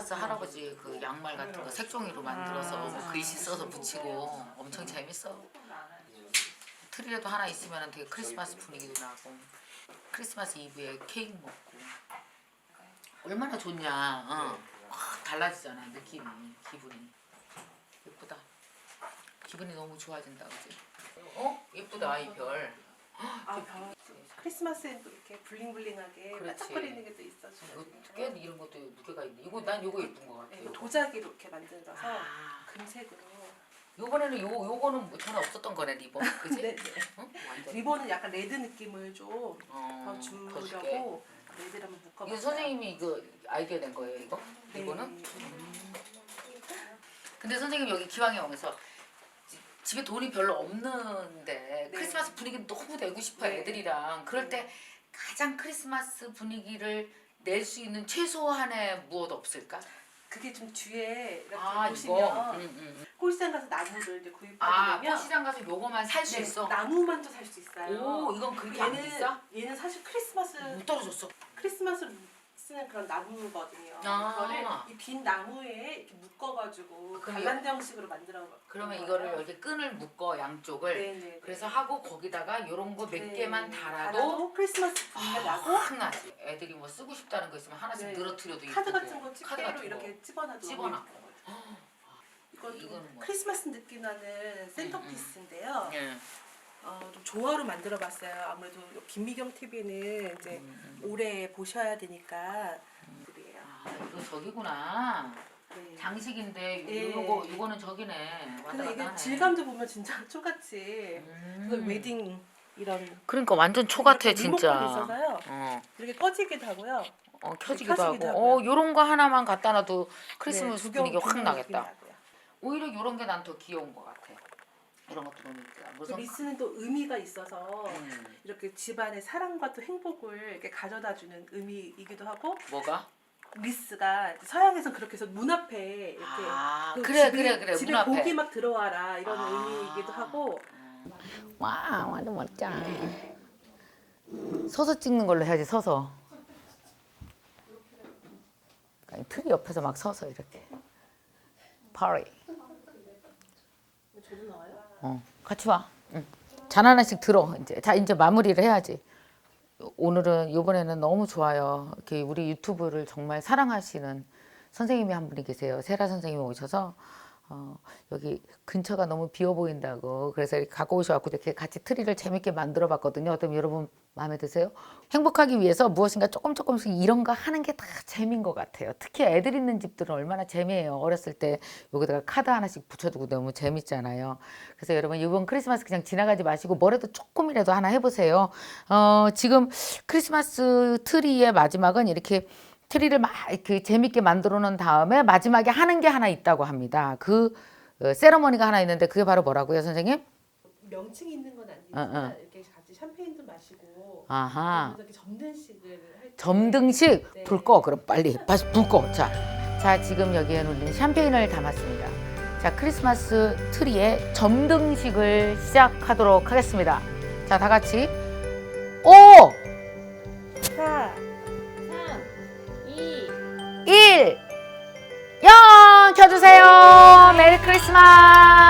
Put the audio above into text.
크리스마스 할아버지 그 양말 같은 거 색종이로 만들어서 뭐 글씨 써서 붙이고 엄청 재밌어. 트리라도 하나 있으면 되게 크리스마스 분위기도 나고 크리스마스 이브에 케이크 먹고 얼마나 좋냐. 어. 확 달라지잖아 느낌이 기분이 예쁘다. 기분이 너무 좋아진다 그지? 어 예쁘다 이 별. 아, 별. 크리스마스엔 또 이렇게 블링블링하게 그렇지. 반짝거리는 게 또 이거 있어줘요. 꽤 이런 것도 무게가 있네. 이거 난 요거 예쁜 것 같아. 네, 요거. 도자기로 이렇게 만들어서 아, 금색으로. 요번에는 요 요거는 뭐 전에 없었던 거네 리본, 그지? 네, 네. 응? 완전. 리본은 약간 레드 느낌을 좀 더 어, 더 줄게. 주려고 레드를 한번 묶어봤어요. 이거 선생님이 그 아이디어 낸 거예요 이거? 네. 이거는? 근데 선생님 여기 기왕에 오면서 지- 집에 돈이 별로 없는데 네. 크리스마스 분위기 너무 내고 싶어요 네. 애들이랑 그럴 때 가장 크리스마스 분위기를 낼 수 있는 최소한의 무엇 없을까? 그게 좀 뒤에 이렇게 아 보시면. 음, 음. 꿀시장 가서 나무를 이제 구입하게 아 꽃시장 가서 요거만 살수 네, 있어. 나무만도 살 수 있어요. 오 이건 그렇게 안 비싸? 얘는 사실 크리스마스 못 떨어졌어. 크리스마스 쓰는 그런 나무거든요. 아. 그거를 이 빈 나무에 이렇게 묶어가지고 그럼 갈란드 형식으로 만들어. 그러면 놓은 이거를 거예요. 이렇게 끈을 묶어 양쪽을 네네. 그래서 하고 거기다가 요런 거몇 네. 개만 달아도 달아도 크리스마스 분위기가 나고 확 나지. 애들이 뭐 쓰고 싶다는 거 있으면 하나씩 네. 늘어뜨려도 카드 이쁘고. 같은 거 카드 집게로 같은 거. 이렇게 집어놔도 집어넣어. 너무 예뻐요. 이건 좀 이거는 뭐? 크리스마스 느낌 나는 센터피스인데요. 예. 어, 좀 조화로 만들어봤어요. 아무래도 요 김미경 TV는 이제 음, 오래 보셔야 되니까 그래요. 아 이거 저기구나. 네. 장식인데 예. 요거 요거는 저기네. 왔다 근데 갔다 이게 하네. 질감도 보면 진짜 초같이 음. 그 웨딩 이런 그러니까 완전 초 같아 이렇게 진짜. 있어서요. 어, 이렇게 꺼지기도 하고요. 어 켜지기도 켜지기도 하고. 하고요. 어 요런 거 하나만 갖다 놔도 크리스마스 네, 분위기 확 구경 나겠다. 나고요. 오히려 요런 게 난 더 귀여운 것 같아. 이런 것도 너무 이쁘다. 그 무슨 리스는 또 의미가 있어서 음, 이렇게 집안의 사랑과 또 행복을 이렇게 가져다주는 의미이기도 하고 뭐가? 리스가 서양에서 그렇게 해서 문 앞에 이렇게 아또 그래 집에- 그래 그래 집에 문 앞에. 고기 막 들어와라 이런 아. 의미이기도 하고 와 완전 멋져. 서서 찍는 걸로 해야지 서서. 아니, 틀 옆에서 막 서서 이렇게. 파리. 어 같이 와. 응. 잔 하나씩 들어 이제. 자 이제 마무리를 해야지. 오늘은 이번에는 너무 좋아요. 이렇게 우리 유튜브를 정말 사랑하시는 선생님이 한 분이 계세요. 세라 선생님이 오셔서 어, 여기 근처가 너무 비어 보인다고 그래서 갖고 오셔갖고 이렇게 같이 트리를 재밌게 만들어 봤거든요. 어떤 여러분 마음에 드세요? 행복하기 위해서 무엇인가 조금 조금씩 이런 거 하는 게 다 재미인 것 같아요. 특히 애들 있는 집들은 얼마나 재미예요. 어렸을 때 여기다가 카드 하나씩 붙여두고 너무 재밌잖아요. 그래서 여러분 이번 크리스마스 그냥 지나가지 마시고 뭐라도 조금이라도 하나 해보세요. 어, 지금 크리스마스 트리의 마지막은 이렇게 트리를 막 이렇게 재밌게 만들어 놓은 다음에 마지막에 하는 게 하나 있다고 합니다. 그 어, 세러머니가 하나 있는데 그게 바로 뭐라고요, 선생님? 명칭이 있는 건 아니지만 어, 어. 이렇게 같이 샴페인도 마시고 아하. 이렇게 때. 점등식 네. 불 꺼. 그럼 빨리 다시 불 꺼. 자, 자 지금 여기에는 우리는 샴페인을 담았습니다. 자 크리스마스 트리의 점등식을 시작하도록 하겠습니다. 자 다 같이 5, 크리스마스.